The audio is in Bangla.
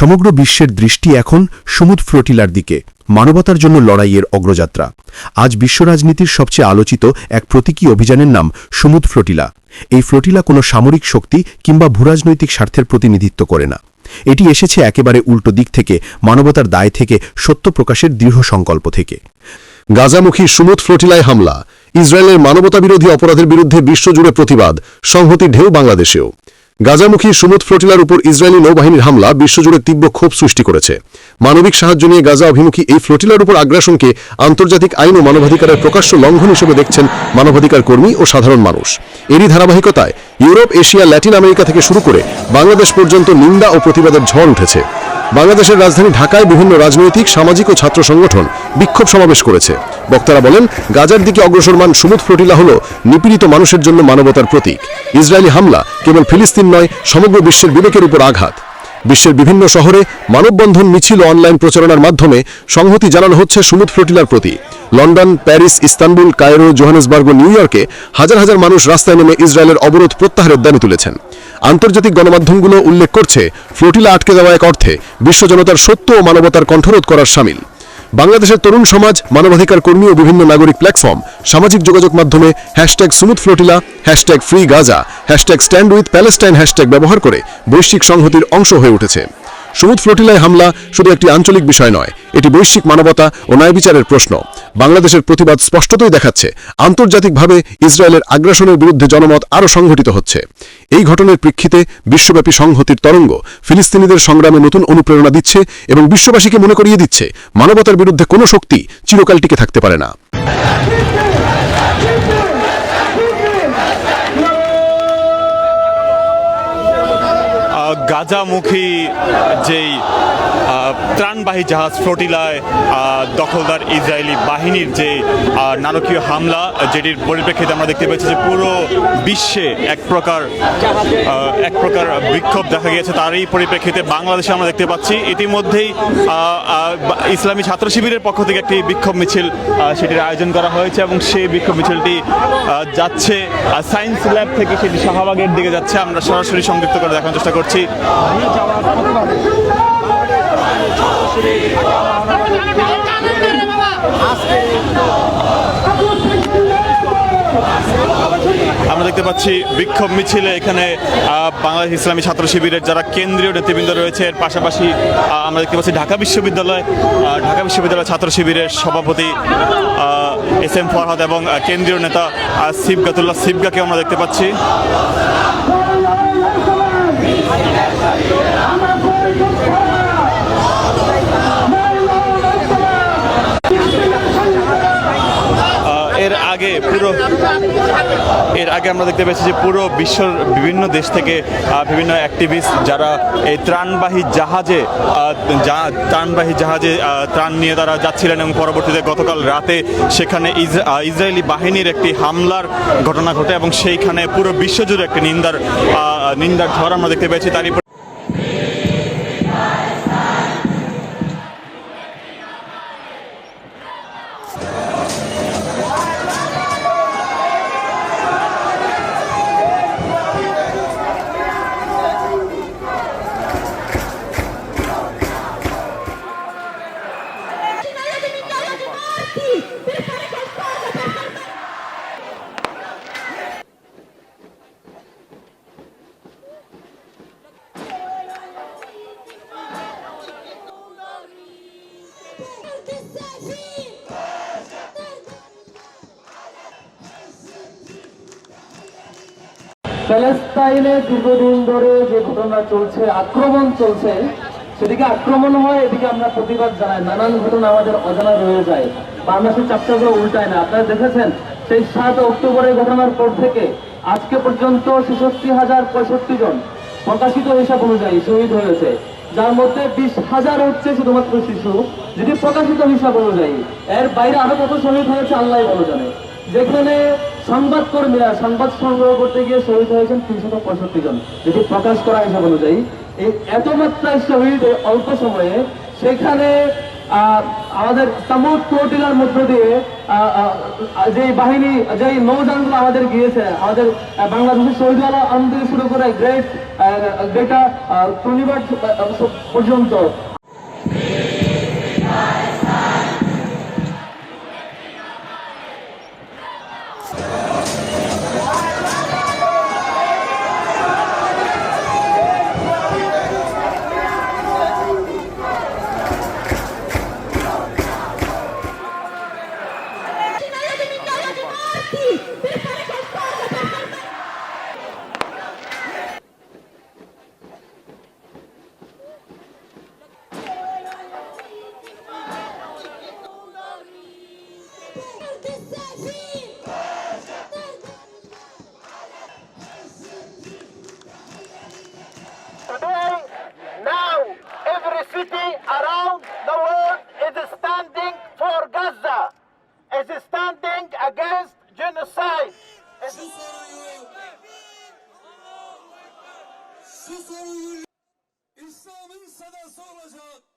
সমগ্র বিশ্বের দৃষ্টি এখন সমুদ ফ্লোটিলার দিকে, মানবতার জন্য লড়াইয়ের অগ্রযাত্রা। আজ বিশ্ব রাজনীতির সবচেয়ে আলোচিত এক প্রতীকী অভিযানের নাম সমুদ ফ্লোটিলা। এই ফ্লোটিলা কোনো সামরিক শক্তি কিংবা ভূরাজনৈতিক স্বার্থের প্রতিনিধিত্ব করে না। এটি এসেছে একেবারে উল্টো দিক থেকে, মানবতার দায় থেকে, সত্য প্রকাশের দৃঢ় সংকল্প থেকে। গাজামুখী সুমুদ ফ্লোটিলায় হামলা, ইসরায়েলের মানবতাবিরোধী অপরাধের বিরুদ্ধে বিশ্বজুড়ে প্রতিবাদ, সংহতি ঢেউ বাংলাদেশেও। গাজামুখী সুমুদ ফ্লোটিলার উপর ইসরায়েলি নৌবাহিনীর হামলা বিশ্বজুড়ে তীব্র ক্ষোভ সৃষ্টি করেছে। মানবিক সাহায্য নিয়ে গাজা অভিমুখী এই ফ্লোটিলার উপর আগ্রাসনকে আন্তর্জাতিক আইন ও মানবাধিকারের প্রকাশ্য লঙ্ঘন হিসেবে দেখছেন মানবাধিকার কর্মী ও সাধারণ মানুষ। এরই ধারাবাহিকতায় ইউরোপ, এশিয়া, ল্যাটিন আমেরিকা থেকে শুরু করে বাংলাদেশ পর্যন্ত নিন্দা ও প্রতিবাদের ঝড় উঠেছে। বাংলাদেশের রাজধানী ঢাকায় বিভিন্ন রাজনৈতিক, সামাজিক ও ছাত্র সংগঠন বিক্ষোভ সমাবেশ করেছে। বক্তারা বলেন, গাজার দিকে অগ্রসরমান সুমুদ ফ্লোটিলা হল নিপীড়িত মানুষের জন্য মানবতার প্রতীক। ইসরায়েলি হামলা কেবল ফিলিস্তিন নয়, সমগ্র বিশ্বের বিবেকের উপর আঘাত। বিশ্বের বিভিন্ন শহরে মানববন্ধন মিছিল অনলাইন প্রচারণার মাধ্যমে সংহতি জানানো হচ্ছে সুমুদ ফ্লোটিলার প্রতি। London, Paris, Istanbul, Cairo, Johannesburg ও নিউ ইয়র্কে হাজার হাজার মানুষ রাস্তায় নেমে ইসরায়েলের অবরোধ প্রত্যাহারের দাবি তুলেছেন। আন্তর্জাতিক গণমাধ্যমগুলো উল্লেখ করছে, ফ্লোটিলা আটকে দেওয়া এক অর্থে বিশ্ব জনতার সত্য ও মানবতার কণ্ঠরোধ করার সামিল। বাংলাদেশের তরুণ সমাজ, মানবাধিকার কর্মী ও বিভিন্ন নাগরিক প্ল্যাটফর্ম সামাজিক যোগাযোগ মাধ্যমে hashtag Sumud flotilla hashtag free Gaza hashtag stand with Palestine hashtag ব্যবহার করে বৈশ্বিক সংহতির অংশ হয়ে উঠেছে। সমুদ ফ্লোটিলায় হামলা শুধু একটি আঞ্চলিক বিষয় নয়, এটি বৈশ্বিক মানবতা ও ন্যায় বিচারের প্রশ্ন। বাংলাদেশের প্রতিবাদ স্পষ্টতই দেখাচ্ছে, আন্তর্জাতিকভাবে ইসরায়েলের আগ্রাসনের বিরুদ্ধে জনমত আরও সংঘটিত হচ্ছে। এই ঘটনার প্রেক্ষিতে বিশ্বব্যাপী সংহতির তরঙ্গ ফিলিস্তিনিদের সংগ্রামে নতুন অনুপ্রেরণা দিচ্ছে এবং বিশ্ববাসীকে মনে করিয়ে দিচ্ছে, মানবতার বিরুদ্ধে কোনো শক্তি চিরকাল টিকে থাকতে পারে না। গাজামুখী যেই ত্রাণবাহী জাহাজ ফ্লোটিলায় দখলদার ইসরায়েলি বাহিনীর যে নারকীয় হামলা, যেটির পরিপ্রেক্ষিতে আমরা দেখতে পাচ্ছি যে পুরো বিশ্বে এক প্রকার এক প্রকার বিক্ষোভ দেখা গিয়েছে তারই পরিপ্রেক্ষিতে বাংলাদেশে আমরা দেখতে পাচ্ছি। ইতিমধ্যেই ইসলামী ছাত্র শিবিরের পক্ষ থেকে একটি বিক্ষোভ মিছিল সেটির আয়োজন করা হয়েছে এবং সেই বিক্ষোভ মিছিলটি যাচ্ছে সায়েন্স ল্যাব থেকে সেটি শাহবাগের দিকে যাচ্ছে। আমরা সরাসরি সংযুক্ত করে দেখানোর চেষ্টা করছি। আমরা দেখতে পাচ্ছি বিক্ষোভ মিছিলে এখানে বাংলাদেশ ইসলামী ছাত্র শিবিরের যারা কেন্দ্রীয় নেতৃবৃন্দ রয়েছে, এর পাশাপাশি আমরা দেখতে পাচ্ছি ঢাকা বিশ্ববিদ্যালয় ঢাকা বিশ্ববিদ্যালয় ছাত্র শিবিরের সভাপতি এস এম ফরহাদ এবং কেন্দ্রীয় নেতা সিবগাতুল্লাহ সিবগাকে আমরা দেখতে পাচ্ছি। ராமர் আগে পুরো এর আগে আমরা দেখতে পেয়েছি যে পুরো বিশ্বর বিভিন্ন দেশ থেকে বিভিন্ন অ্যাক্টিভিস্ট যারা এই ত্রাণবাহী জাহাজে ত্রাণবাহী জাহাজে ত্রাণ নিয়ে তারা যাচ্ছিলেন এবং পরবর্তীতে গতকাল রাতে সেখানে ইসরায়েলি বাহিনীর একটি হামলার ঘটনা ঘটে এবং সেইখানে পুরো বিশ্বজুড়ে একটি নিন্দার নিন্দার ঝড় আমরা দেখতে পেয়েছি। তারই প্যালেস্তাইনে দীর্ঘদিন ধরে যে ঘটনা চলছে, আক্রমণ চলছে, সেদিকে আক্রমণ হয়, এদিকে আমরা প্রতিবাদ জানাই। নানান ঘটনা আমাদের অজানা রয়ে যায়। বাংলাদেশের চাপটাগুলো উল্টায় না। আপনারা দেখেছেন, সেই সাত অক্টোবরের ঘটনার পর থেকে আজকে পর্যন্ত ছেষট্টি হাজার পঁয়ষট্টি জন প্রকাশিত হিসাব অনুযায়ী শহীদ হয়েছে। যার মধ্যে বিশ হাজার হচ্ছে শুধুমাত্র শিশু। যদি প্রকাশিত হিসাব অনুযায়ী, এর বাইরে আরও কত শহীদ হয়েছে আল্লাহ ভালো জানে। যেখানে সংবাদকর্মীরা সংবাদ সংগ্রহ করতে গিয়ে শহীদ হয়েছেন তিনশত পঁয়ষট্টি জন। যেটি প্রকাশ করা হিসাব অনুযায়ী। এই এত মাত্রায় শহীদ অল্প সময়ে সেখানে আমাদের তামুদ ফ্লোটিলার মধ্য দিয়ে যে বাহিনী, যে নৌযানগুলো আমাদের গিয়েছে, আমাদের বাংলাদেশের শহীদ আলম শুরু করে গ্রেট গ্রেটা টুনিবার্ড পর্যন্ত। City around the world is standing for Gaza, is standing against genocide. Soruyu İslam'ın sadası olacak.